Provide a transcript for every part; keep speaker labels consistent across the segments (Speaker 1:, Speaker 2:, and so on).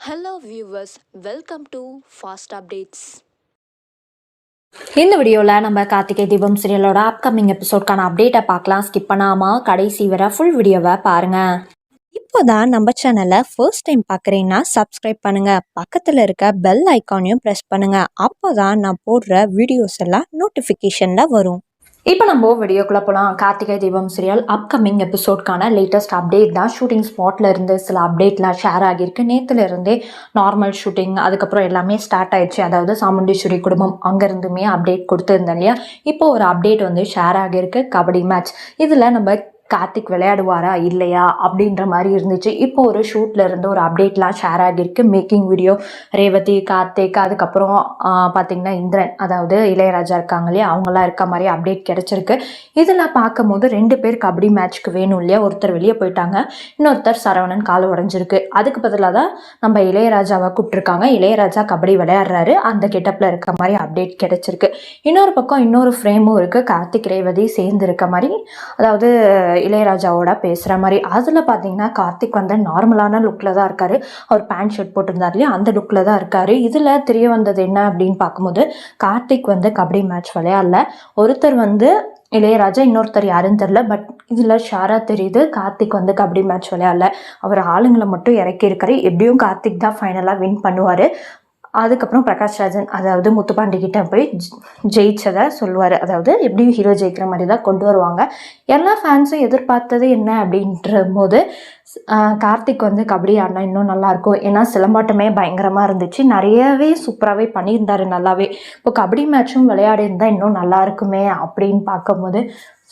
Speaker 1: Hello viewers, welcome to Fast Updates.
Speaker 2: இந்த வீடியோவில் நம்ம கார்த்திகை தீபம் சீரியலோட அப்கமிங் எபிசோட்கான அப்டேட்டை பார்க்கலாம். ஸ்கிப் பண்ணாமல் கடைசி வரை ஃபுல் வீடியோவை பாருங்கள்
Speaker 3: இப்போதான் நம்ம சேனலை ஃபர்ஸ்ட் டைம் பார்க்குறீங்கன்னா சப்ஸ்கிரைப் பண்ணுங்க. பக்கத்தில் இருக்க பெல் ஐக்கானையும் ப்ரெஸ் பண்ணுங்க. அப்போதான் நான் போடுற வீடியோஸ் எல்லாம் நோட்டிஃபிகேஷனில் வரும்.
Speaker 2: இப்போ நம்ம வீடியோக்குள்ளே போகலாம் கார்த்திகை தீபம் சீரியல் அப்கமிங் எபிசோட்கான லேட்டஸ்ட் அப்டேட் தான். ஷூட்டிங் ஸ்பாட்ல இருந்து சில அப்டேட்லாம் ஷேர் ஆகியிருக்கு. நேற்றுலேருந்தே நார்மல் ஷூட்டிங் அதுக்கப்புறம் எல்லாமே ஸ்டார்ட் ஆயிடுச்சு. அதாவது சாமுண்டீஸ்வரி குடும்பம் அங்கேருந்துமே அப்டேட் கொடுத்துருந்தேன் இல்லையா? இப்போ ஒரு அப்டேட் வந்து ஷேர் ஆகியிருக்கு. கபடி மேட்ச் இதில் நம்ம கார்த்திக் விளையாடுவாரா இல்லையா அப்படின்ற மாதிரி இருந்துச்சு. இப்போ ஒரு ஷூட்ல இருந்து ஒரு அப்டேட்லாம் ஷேர் ஆகியிருக்கு. மேக்கிங் வீடியோ ரேவதி கார்த்திக் அதுக்கப்புறம் பார்த்திங்கன்னா பார்த்தீங்கன்னா இந்திரன் அதாவது இளையராஜா இருக்காங்க இல்லையா அவங்களாம் இருக்க மாதிரி அப்டேட் கிடைச்சிருக்கு. இதெல்லாம் பார்க்கும்போது ரெண்டு பேர் கபடி மேட்ச்க்கு வேணும் இல்லையா ஒருத்தர் வெளியே போயிட்டாங்க இன்னொருத்தர் சரவணன் கால் உடஞ்சிருக்கு. அதுக்கு பதிலாக தான் நம்ம இளையராஜாவை கூப்பிட்டுருக்காங்க இளையராஜா கபடி விளையாடுறாரு. அந்த கெட்டப்பில் இருக்க மாதிரி அப்டேட் கிடைச்சிருக்கு. இன்னொரு பக்கம் இன்னொரு ஃப்ரேமும் இருக்குது கார்த்திக் ரேவதி சேர்ந்து இருக்க மாதிரி. அதாவது இளையராஜாவோட பேசுகிற மாதிரி. அதில் பார்த்தீங்கன்னா கார்த்திக் வந்து நார்மலான லுக்கில் தான் இருக்கார். அவர் பேண்ட் ஷர்ட் போட்டிருந்தார் இல்லையா? அந்த லுக்கில் தான் இருக்கார். இதில் தெரிய வந்தது என்ன அப்படின்னு பார்க்கும்போது கார்த்திக் வந்து கபடி மேட்ச் விளையாடல. ஒருத்தர் வந்து இளையராஜா இன்னொருத்தர் யாருன்னு தெரில பட் இதில் ஷாராக தெரியுது கார்த்திக் வந்து கபடி மேட்ச் விளையாடல. அவர் ஆளுங்களை மட்டும் இறக்கியிருக்காரு. எப்படியும் கார்த்திக் தான் ஃபைனலாக வின் பண்ணுவார். அதுக்கப்புறம் பிரகாஷ் ராஜன் அதாவது முத்துப்பாண்டி கிட்ட போய் ஜெ- ஜெயிச்சதை சொல்லுவார். அதாவது எப்படியும் ஹீரோ ஜெயிக்கிற மாதிரி தான் கொண்டு வருவாங்க. எல்லா ஃபேன்ஸும் எதிர்பார்த்தது என்ன அப்படின்ற போது கார்த்திக் வந்து கபடி ஆடினா இன்னும் நல்லாயிருக்கும் ஏன்னா சிலம்பாட்டமே பயங்கரமாக இருந்துச்சு. நிறையவே சூப்பராகவே பண்ணியிருந்தாரு நல்லாவே. இப்போ கபடி மேட்ச்சும் விளையாடி இருந்தால் இன்னும் நல்லா இருக்குமே அப்படின்னு பார்க்கும்போது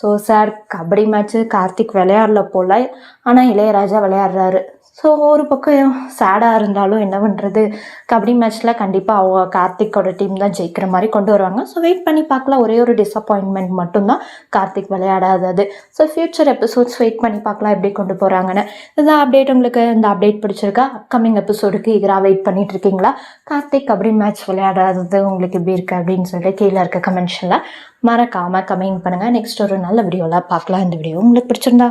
Speaker 2: so sir kabaddi match Karthik விளையாடல போல். ஆனால் இளையராஜா விளையாடுறாரு. ஸோ ஒரு பக்கம் சேடாக இருந்தாலும் என்ன பண்ணுறது கபடி மேட்ச்சில் கண்டிப்பாக அவங்க கார்த்திக்கோட டீம் தான் ஜெயிக்கிற மாதிரி கொண்டு வருவாங்க. ஸோ வெயிட் பண்ணி பார்க்கலாம். ஒரே ஒரு டிசப்பாயின்மெண்ட் மட்டும்தான் கார்த்திக் விளையாடாதது ஸோ ஃப்யூச்சர் எபிசோட்ஸ் வெயிட் பண்ணி பார்க்கலாம் எப்படி கொண்டு போகிறாங்கன்னு இந்த அப்டேட் உங்களுக்கு இந்த அப்டேட் பிடிச்சிருக்கா? அப்கமிங் எபிசோடுக்கு எதிராக வெயிட் பண்ணிட்டு இருக்கீங்களா? கார்த்திக் கபடி மேட்ச் விளையாடாதது உங்களுக்கு எப்படி இருக்குது அப்படின்னு சொல்லிட்டு கீழே இருக்க கமெண்ட்ஷனில் மறக்காமல் கமெண்ட் பண்ணுங்கள் நெக்ஸ்ட் ஒரு நல்ல வீடியோவில் பார்க்கலாம். இந்த வீடியோ உங்களுக்கு பிடிச்சிருந்தா.